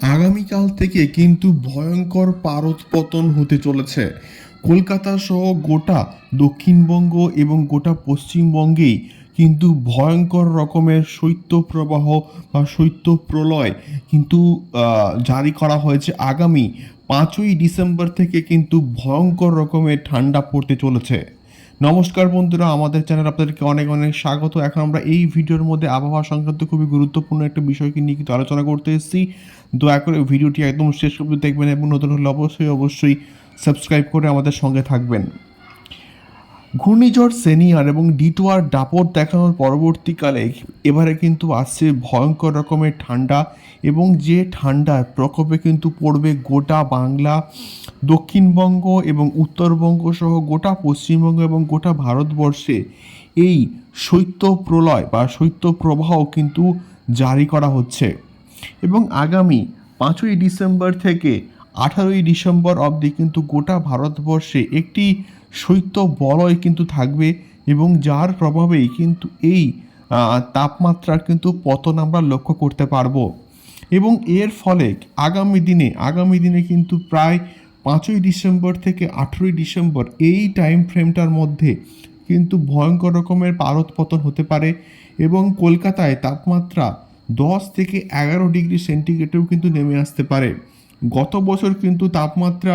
আগামীকাল থেকে কিন্তু ভয়ঙ্কর পারদ পতন হতে চলেছে। কলকাতা সহ গোটা দক্ষিণবঙ্গ এবং গোটা পশ্চিমবঙ্গেই কিন্তু ভয়ঙ্কর রকমের শৈত্যপ্রবাহ বা শৈত্য প্রলয় কিন্তু জারি করা হয়েছে। আগামী পাঁচই ডিসেম্বর থেকে কিন্তু ভয়ঙ্কর রকমের ঠান্ডা পড়তে চলেছে। নমস্কার বন্ধুরা, আমাদের চ্যানেল আপনাদেরকে অনেক অনেক স্বাগত। এখন আমরা এই ভিডিওর মধ্যে আবহাওয়া সংক্রান্ত খুবই গুরুত্বপূর্ণ একটা বিষয়কে নিয়ে কিন্তু আলোচনা করতে এসেছি। দয়া করে ভিডিওটি একদম শেষ অবধি দেখবেন এবং নতুন হলে অবশ্যই অবশ্যই সাবস্ক্রাইব করে আমাদের সঙ্গে থাকবেন। ঘূর্ণিঝড় সেনিয়ার এবং ডিটোয়ার দাপট দেখানোর পরবর্তীকালে এবারে কিন্তু আসছে ভয়ঙ্কর রকমের ঠান্ডা এবং যে ঠান্ডার প্রকোপে কিন্তু পড়বে গোটা বাংলা, দক্ষিণবঙ্গ এবং উত্তরবঙ্গ সহ গোটা পশ্চিমবঙ্গ এবং গোটা ভারতবর্ষে এই শৈত্য প্রলয় বা শৈত্য প্রবাহ কিন্তু জারি করা হচ্ছে। এবং আগামী পাঁচই ডিসেম্বর থেকে আঠারোই ডিসেম্বর অবধি কিন্তু গোটা ভারতবর্ষে একটি শৈত্য বলয় কিন্তু থাকবে এবং যার প্রভাবেই কিন্তু এই তাপমাত্রার কিন্তু পতন আমরা লক্ষ্য করতে পারব। এবং এর ফলে আগামী দিনে আগামী দিনে কিন্তু প্রায় পাঁচই ডিসেম্বর থেকে আঠেরোই ডিসেম্বর এই টাইম ফ্রেমটার মধ্যে কিন্তু ভয়ঙ্কর রকমের পারদ পতন হতে পারে এবং কলকাতায় তাপমাত্রা দশ থেকে এগারো ডিগ্রি সেন্টিগ্রেডেও কিন্তু নেমে আসতে পারে। গত বছর কিন্তু তাপমাত্রা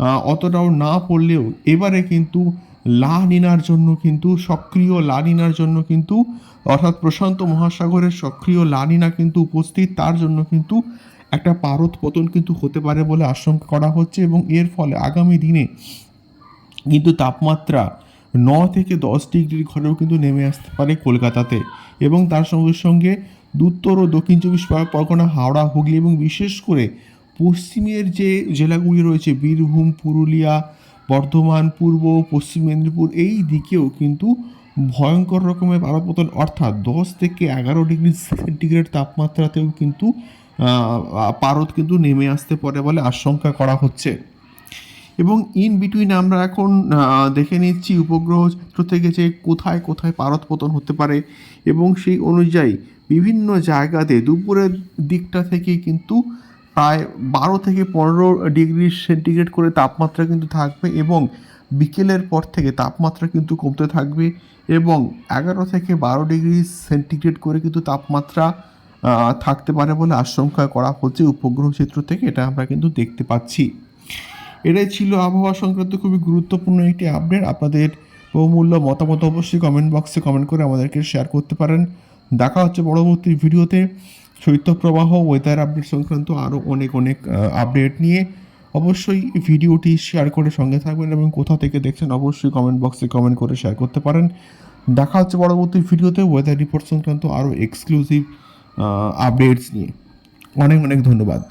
অতটাও না পড়লেও এবারে কিন্তু লা নিনার জন্য কিন্তু সক্রিয়, লা নিনার জন্য কিন্তু, অর্থাৎ প্রশান্ত মহাসাগরের সক্রিয় লা নিনা কিন্তু উপস্থিত, তার জন্য কিন্তু একটা পারদ পতন কিন্তু হতে পারে বলে আশঙ্কা করা হচ্ছে এবং এর ফলে আগামী দিনে কিন্তু তাপমাত্রা ন থেকে দশ ডিগ্রির ঘরেও কিন্তু নেমে আসতে পারে কলকাতাতে এবং তার সঙ্গে সঙ্গে উত্তর ও দক্ষিণ চব্বিশ পর- পরগনা, হাওড়া, হুগলি এবং বিশেষ করে পশ্চিমের যে জেলাগুলি রয়েছে, বীরভূম, পুরুলিয়া, বর্ধমান, পূর্ব, পশ্চিম মেদিনীপুর, এই দিকেও কিন্তু ভয়ঙ্কর রকমের পারপতন অর্থাৎ দশ থেকে এগারো ডিগ্রি সেন্টিগ্রেড তাপমাত্রাতেও কিন্তু পারদ কিন্তু নেমে আসতে পারে বলে আশঙ্কা করা হচ্ছে। এবং ইন বিটুইন আমরা এখন দেখে নিচ্ছি উপগ্রহ থেকে যে কোথায় কোথায় পারদ পতন হতে পারে এবং সেই অনুযায়ী বিভিন্ন জায়গাতে দুপুরের দিকটা থেকে কিন্তু প্রায় বারো থেকে পনেরো ডিগ্রি সেন্টিগ্রেড করে তাপমাত্রা কিন্তু থাকবে এবং বিকেলের পর থেকে তাপমাত্রা কিন্তু কমতে থাকবে এবং এগারো থেকে বারো ডিগ্রি সেন্টিগ্রেড করে কিন্তু তাপমাত্রা থাকতে পারে বলে আশঙ্কা করা হচ্ছে উপগ্রহ চিত্র থেকে, এটা আমরা কিন্তু দেখতে পাচ্ছি। এটাই ছিল আবহাওয়া সংক্রান্ত খুবই গুরুত্বপূর্ণ একটি আপডেট আপনাদের বহুমূল্য মতামত অবশ্যই কমেন্ট বক্সে কমেন্ট করে আমাদেরকে শেয়ার করতে পারেন। দেখা হচ্ছে পরবর্তী ভিডিওতে শৈত্যপ্রবাহ ওয়েদার আপডেট সংক্রান্ত আরও অনেক অনেক আপডেট নিয়ে অবশ্যই ভিডিওটি শেয়ার করে সঙ্গে থাকবেন এবং কোথা থেকে দেখছেন অবশ্যই কমেন্ট বক্সে কমেন্ট করে শেয়ার করতে পারেন। দেখা হচ্ছে পরবর্তী ভিডিওতে ওয়েদার রিপোর্ট সংক্রান্ত আরও এক্সক্লুসিভ আপডেটস নিয়ে। অনেক অনেক ধন্যবাদ।